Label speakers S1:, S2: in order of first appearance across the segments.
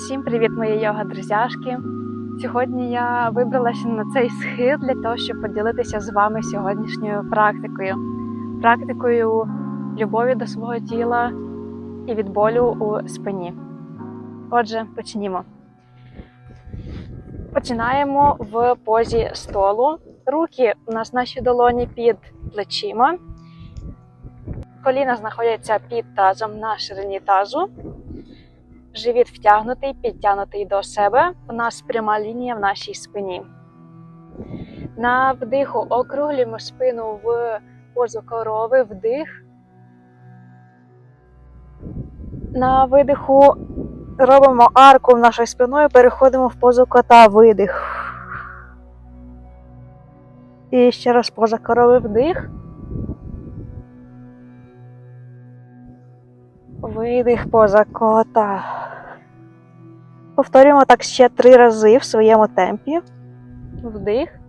S1: Всім привіт, мої йога друзяшки. Сьогодні я вибралася на цей схил для того, щоб поділитися з вами сьогоднішньою практикою. Практикою любові до свого тіла і від болю у спині. Отже, почнімо. Починаємо в позі столу. Руки у нас наші долоні під плечима. Коліна знаходяться під тазом на ширині тазу. Живіт втягнутий, підтягнутий до себе. У нас пряма лінія в нашій спині. На вдиху округлюємо спину в позу корови, вдих. На видиху робимо арку нашою спиною, переходимо в позу кота, видих. І ще раз поза корови вдих. Видих поза кота. Повторюємо так ще три рази в своєму темпі. Вдих.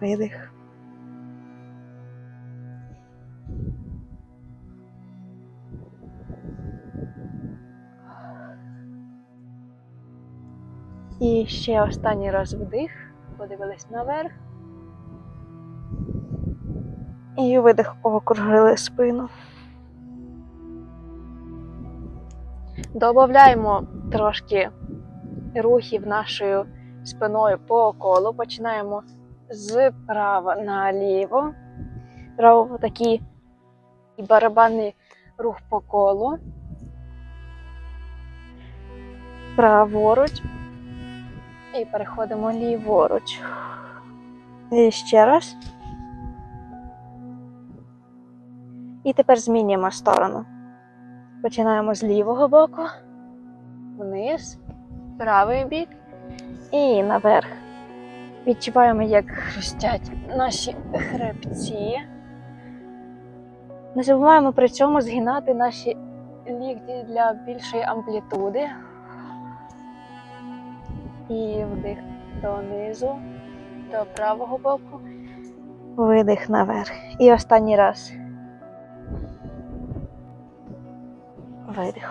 S1: Видих. І ще останній раз вдих. Подивились наверх. І видих округлили спину. Додаємо трошки рухів нашою спиною по колу. Починаємо з права наліво. Робимо такий барабанний рух по колу. Праворуч. І переходимо ліворуч. І ще раз. І тепер змінюємо сторону. Починаємо з лівого боку, вниз, правий бік і наверх. Відчуваємо, як хрустять наші хребці. Не забуваємо при цьому згинати наші лікті для більшої амплітуди. І вдих донизу, до правого боку, видих наверх. І останній раз. Видих.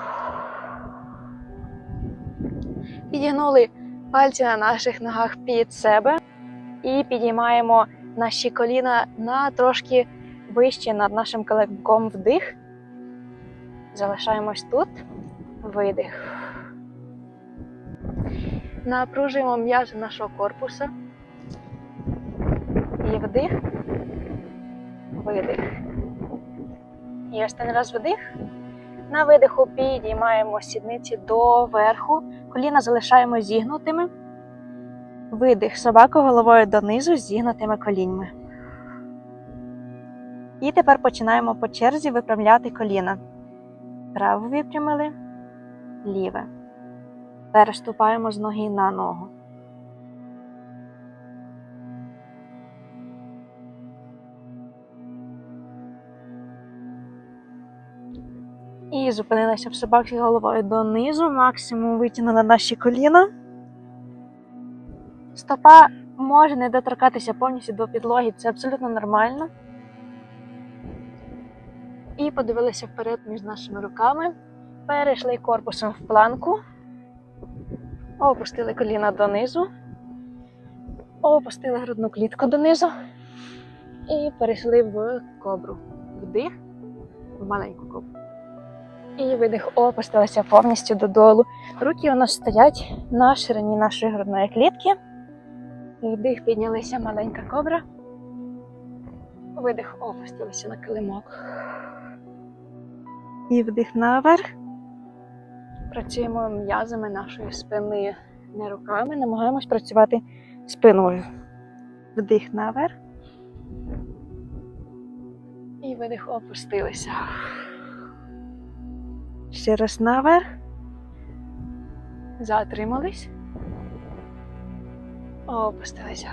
S1: Підігнули пальці на наших ногах під себе і підіймаємо наші коліна на трошки вище над нашим килимком вдих. Залишаємось тут. Видих. Напружуємо м'язи нашого корпуса. І вдих. Видих. І останній раз вдих. На видиху підіймаємо сідниці до верху, коліна залишаємо зігнутими. Видих собаку головою донизу з зігнутими коліньми. І тепер починаємо по черзі випрямляти коліна. Праве випрямили, ліве. Переступаємо з ноги на ногу. І зупинилися в собаці головою донизу, максимум витягнули наші коліна. Стопа може не доторкатися повністю до підлоги, це абсолютно нормально. І подивилися вперед між нашими руками. Перейшли корпусом в планку, опустили коліна донизу, опустили грудну клітку донизу і перейшли в кобру. Вдих в маленьку кобру. І видих опустилися повністю додолу. Руки у нас стоять на ширині нашої грудної клітки. Вдих піднялися маленька кобра. Видих опустилися на килимок. І вдих наверх. Працюємо м'язами нашої спини, не руками, намагаємось працювати спиною. Вдих наверх. І видих опустилися. Ще раз наверх. Затримались. Опустилися.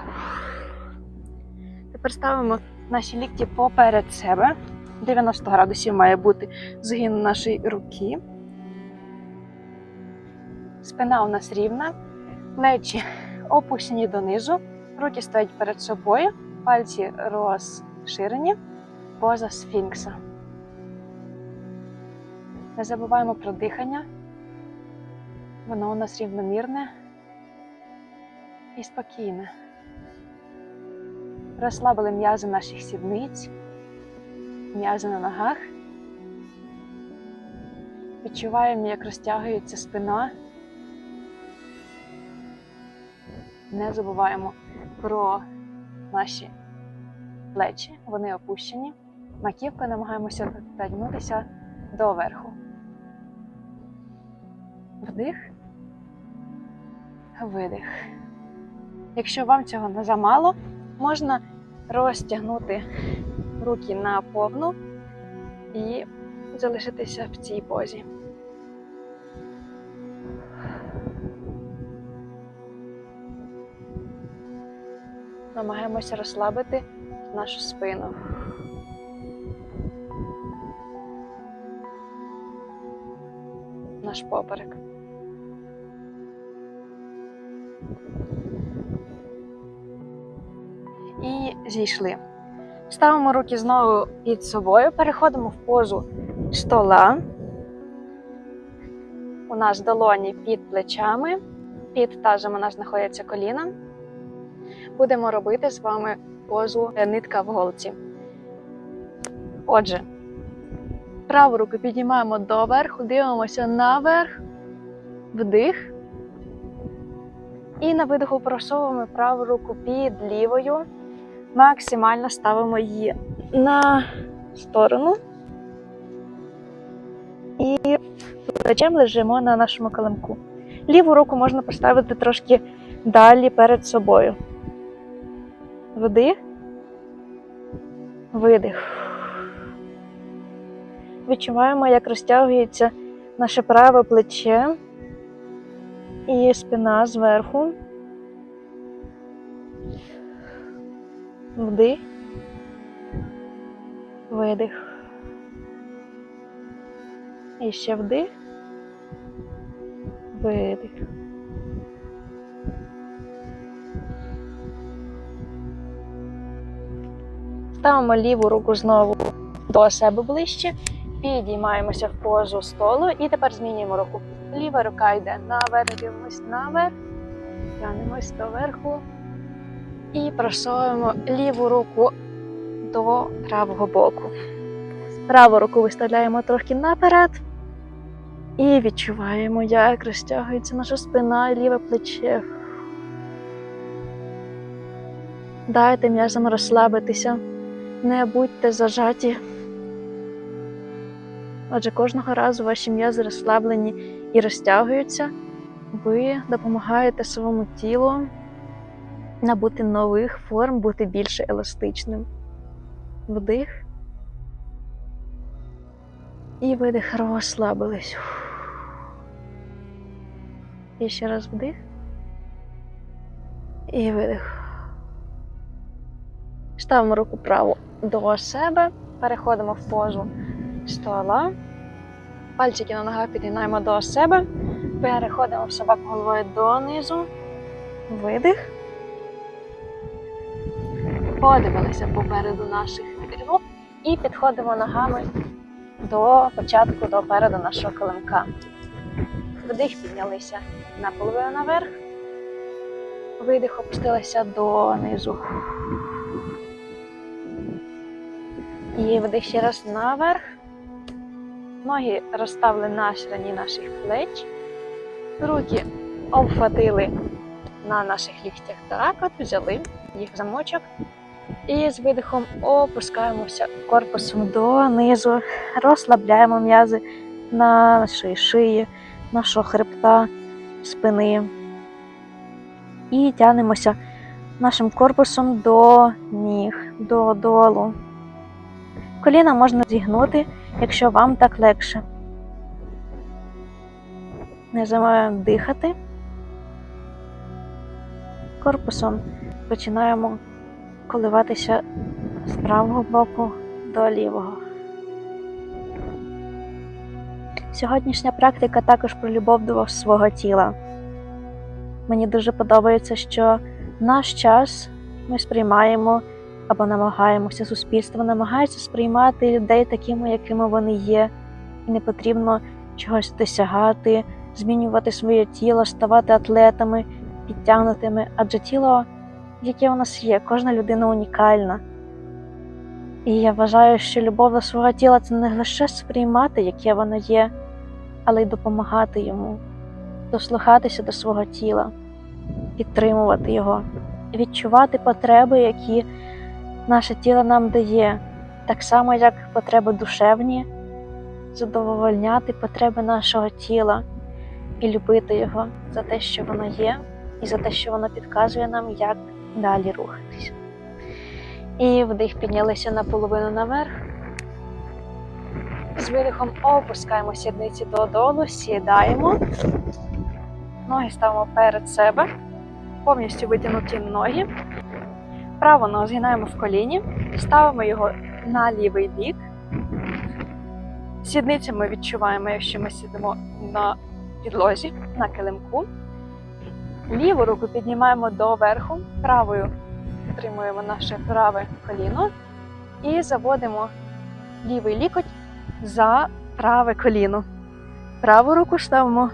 S1: Тепер ставимо наші лікті поперед себе. 90 градусів має бути згин нашої руки. Спина у нас рівна, плечі опущені донизу, руки стоять перед собою, пальці розширені, поза сфінкса. Не забуваємо про дихання. Воно у нас рівномірне і спокійне. Розслабили м'язи наших сідниць, м'язи на ногах. Відчуваємо, як розтягується спина. Не забуваємо про наші плечі, вони опущені. Маківкою намагаємося дотягнутися до верху. Вдих, видих. Якщо вам цього не замало, можна розтягнути руки на повну і залишитися в цій позі. Намагаємося розслабити нашу спину. Наш поперек. І зійшли. Ставимо руки знову під собою, переходимо в позу стола. У нас долоні під плечами, під тазом у нас знаходяться коліна. Будемо робити з вами позу нитка в голці. Отже, праву руку піднімаємо доверху, дивимося наверх, вдих. І на видиху просовуємо праву руку під лівою. Максимально ставимо її на сторону. І плечем лежимо на нашому килимку. Ліву руку можна поставити трошки далі перед собою. Вдих, видих. Відчуваємо, як розтягується наше праве плече і спина зверху. Вдих, видих. І ще вдих, видих. Ставимо ліву руку знову до себе ближче, підіймаємося в позу столу і тепер змінюємо руку. Ліва рука йде наверх, дивимось наверх, тянемось доверху і просовуємо ліву руку до правого боку. Праву руку виставляємо трохи наперед і відчуваємо, як розтягується наша спина і ліве плече. Дайте м'язам розслабитися, не будьте зажаті. Отже, кожного разу ваші м'язи розслаблені і розтягуються, ви допомагаєте своєму тілу набути нових форм, бути більш еластичним. Вдих. І видих, розслабились. І ще раз вдих. І видих. Ставимо руку праву до себе, переходимо в позу стола. Пальчики на ногах підгинаємо до себе. Переходимо в собаку головою донизу. Видих. Подивилися попереду наших рук і підходимо ногами до початку, до переду нашого килимка. Вдих піднялися наполовину наверх. Видих опустилися донизу. І вдих ще раз наверх. Ноги розставили на ширині наших плеч. Руки обхватили на наших ліктях. Так, от взяли їх в замочок. І з видихом опускаємося корпусом донизу, розслабляємо м'язи на нашої шиї, нашого хребта, спини. І тянемося нашим корпусом до ніг, додолу. Коліна можна зігнути, якщо вам так легше. Не забуваємо дихати. Корпусом починаємо коливатися з правого боку до лівого. Сьогоднішня практика також про любов до свого тіла. Мені дуже подобається, що наш час ми сприймаємо або намагаємося, суспільство намагається сприймати людей такими, якими вони є, і не потрібно чогось досягати, змінювати своє тіло, ставати атлетами, підтягнутими, адже тіло, яке у нас є, кожна людина унікальна. І я вважаю, що любов до свого тіла це не лише сприймати, яке воно є, але й допомагати йому, дослухатися до свого тіла, підтримувати його, відчувати потреби, які наше тіло нам дає, так само, як потреби душевні, задовольняти потреби нашого тіла і любити його за те, що воно є, і за те, що воно підказує нам, як далі рухатись. І вдих піднялися наполовину наверх. З видихом опускаємо сідниці додолу, сідаємо. Ноги ставимо перед себе, повністю витягнуті ноги. Праву ногу згинаємо в коліні, ставимо його на лівий бік. Сідниці ми відчуваємо, якщо ми сидимо на підлозі, на килимку. Ліву руку піднімаємо доверху, правою Утримуємо наше праве коліно і заводимо лівий лікоть за праве коліно. Праву руку ставимо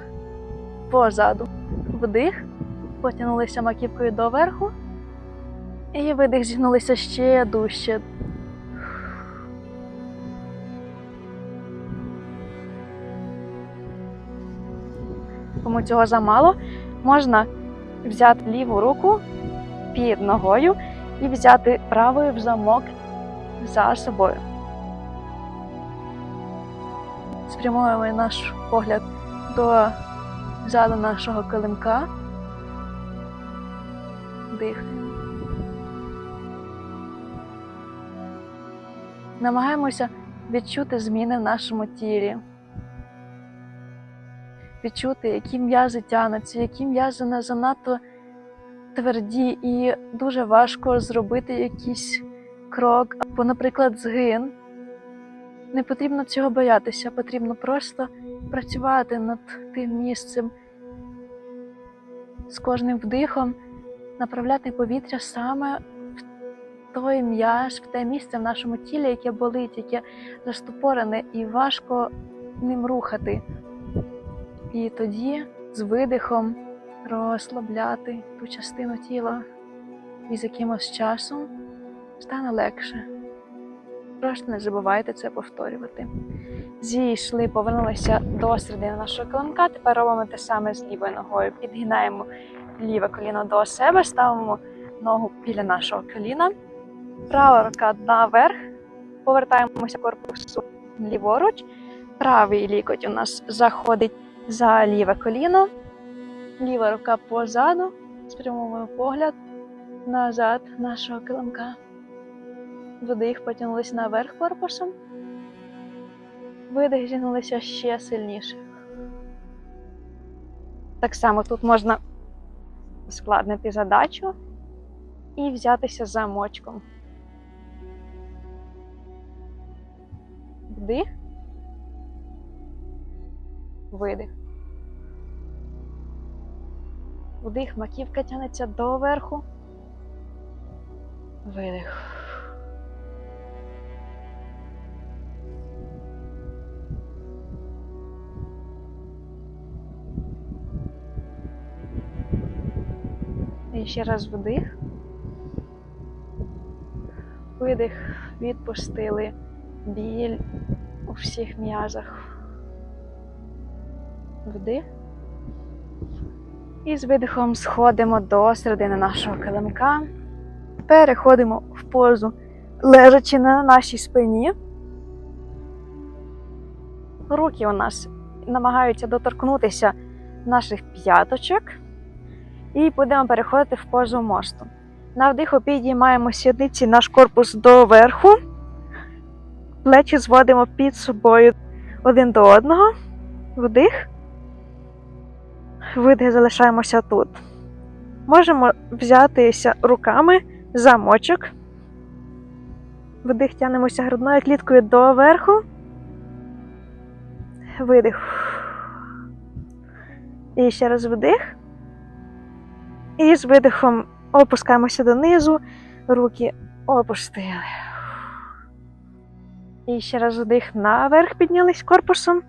S1: позаду. Вдих, потягнулися маківкою доверху. І видих, зігнулися ще дужче. Кому цього замало, можна взяти ліву руку під ногою і взяти правою в замок за собою. Спрямуємо наш погляд до заду нашого килимка. Дихаємо. Намагаємося відчути зміни в нашому тілі. Відчути, які м'язи тянуться, які м'язи не занадто тверді і дуже важко зробити якийсь крок, або, наприклад, згин. Не потрібно цього боятися, потрібно просто працювати над тим місцем, з кожним вдихом направляти повітря саме той м'яз, в те місце в нашому тілі, яке болить, яке застопорене і важко ним рухати. І тоді з видихом розслабляти ту частину тіла і з якимось часом стане легше. Просто не забувайте це повторювати. Зійшли, повернулися до середини нашого килимка. Тепер робимо те саме з лівою ногою. Підгинаємо ліве коліно до себе, ставимо ногу біля нашого коліна. Права рука наверх. Повертаємося корпусу ліворуч. Правий лікоть у нас заходить за ліве коліно. Ліва рука позаду, спрямовуємо погляд назад нашого килимка. Вдих, потягнулися наверх корпусом. Видих, зігнулися ще сильніше. Так само тут можна ускладнити задачу і взятися замочком. Вдих. Видих. Вдих, маківка тягнеться доверху. Видих. І ще раз вдих. Видих, відпустили біль у всіх м'язах. Вдих. І з видихом сходимо до середини нашого килимка. Переходимо в позу, лежачи на нашій спині. Руки у нас намагаються доторкнутися наших п'яточок. І будемо переходити в позу мосту. На вдиху підіймаємо сідниці наш корпус доверху. Плечі зводимо під собою один до одного. Вдих. Видих залишаємося тут. Можемо взятися руками замочок. Вдих тянемося грудною кліткою доверху. Видих. І ще раз вдих. І з видихом опускаємося донизу, руки опустили. І ще раз вдих наверх, піднялись корпусом.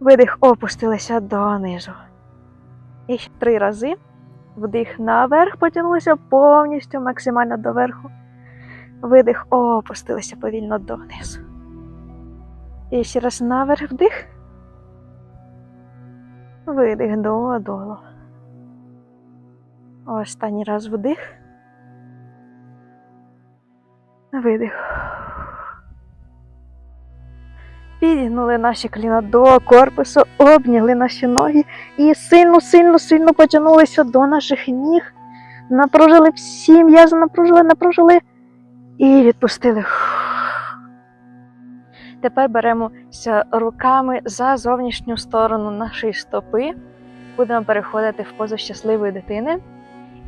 S1: Видих, опустилися донизу. І ще три рази. Вдих наверх, потягнулися повністю максимально доверху. Видих, опустилися повільно донизу. І ще раз наверх вдих. Видих додолу. Останній раз вдих. Видих. Підігнули наші коліна до корпусу, обняли наші ноги і сильно, сильно, сильно потягнулися до наших ніг. Напружили всі м'язи, напружили, напружили і відпустили. Тепер беремося руками за зовнішню сторону нашої стопи. Будемо переходити в позу щасливої дитини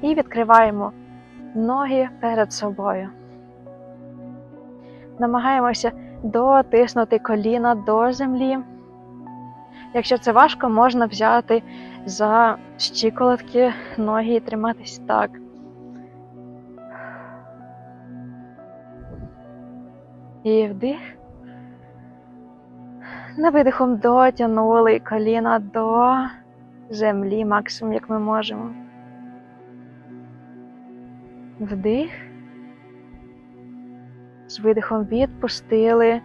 S1: і відкриваємо ноги перед собою. Намагаємося дотиснути коліна до землі. Якщо це важко, можна взяти за щиколотки ноги і триматись так. І вдих. На видихом дотягнули коліна до землі максимум, як ми можемо. Вдих. З видихом відпустили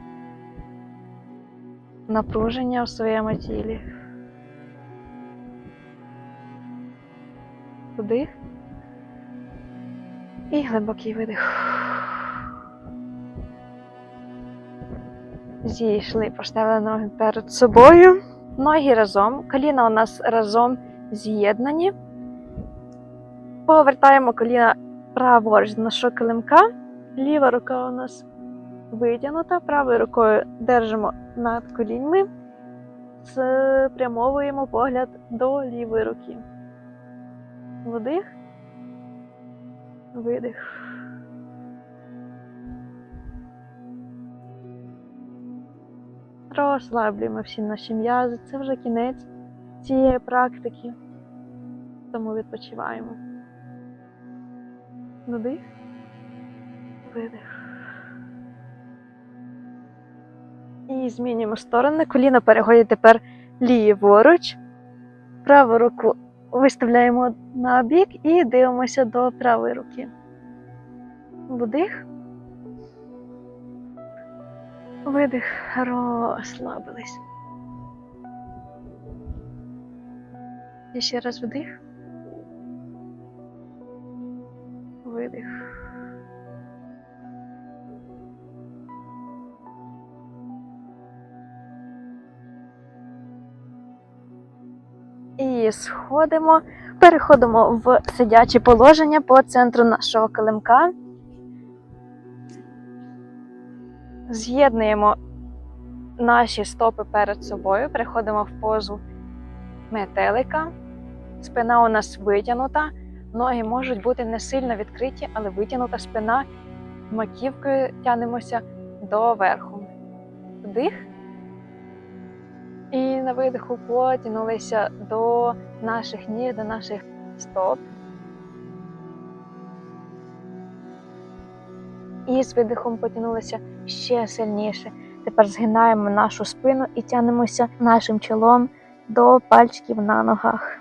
S1: напруження в своєму тілі. Вдих. І глибокий видих. Зійшли, поставили ноги перед собою. Ноги разом. Коліна у нас разом з'єднані. Повертаємо коліна праворуч до нашого килимка. Ліва рука у нас витягнута, правою рукою держимо над коліньми, спрямовуємо погляд до лівої руки. Вдих, видих. Розслаблюємо всі наші м'язи. Це вже кінець цієї практики. Тому відпочиваємо. Вдих видих. І змінюємо сторони. Коліна переходять тепер ліворуч. Праву руку виставляємо на бік і дивимося до правої руки. Вдих. Видих, розслабились. І ще раз вдих. Видих. І сходимо, переходимо в сидяче положення по центру нашого килимка. З'єднуємо наші стопи перед собою, переходимо в позу метелика. Спина у нас витягнута, ноги можуть бути не сильно відкриті, але витягнута спина. Маківкою тянемося до верху. Вдих. На видиху потягнулися до наших ніг, до наших стоп. І з видихом потягнулися ще сильніше. Тепер згинаємо нашу спину і тянемося нашим чолом до пальчиків на ногах.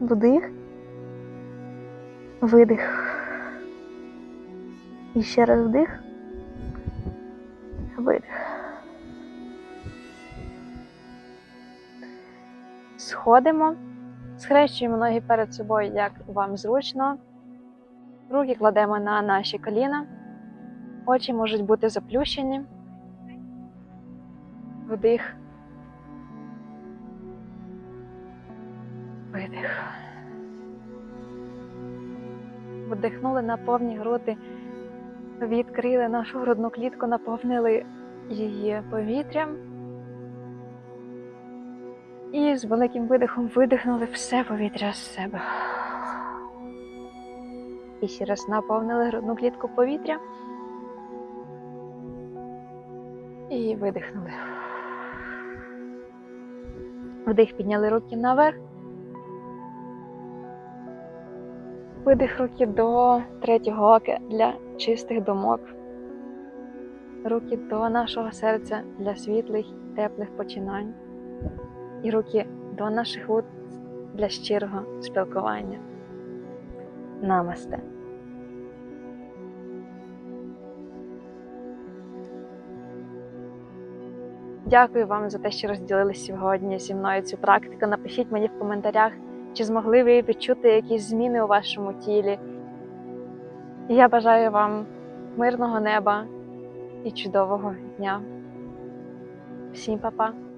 S1: Вдих. Видих. І ще раз вдих. Видих. Сходимо, схрещуємо ноги перед собою, як вам зручно. Руки кладемо на наші коліна. Очі можуть бути заплющені. Вдих. Видих. Вдихнули на повні груди, відкрили нашу грудну клітку, наповнили її повітрям. З великим видихом видихнули все повітря з себе. І ще раз наповнили грудну клітку повітря. І видихнули. Вдих підняли руки наверх. Видих руки до третього ока для чистих думок. Руки до нашого серця для світлих, теплих починань. І руки до наших вуд для щирого спілкування. Намасте. Дякую вам за те, що розділили сьогодні зі мною цю практику. Напишіть мені в коментарях, чи змогли ви відчути якісь зміни у вашому тілі. І я бажаю вам мирного неба і чудового дня. Всім па-па!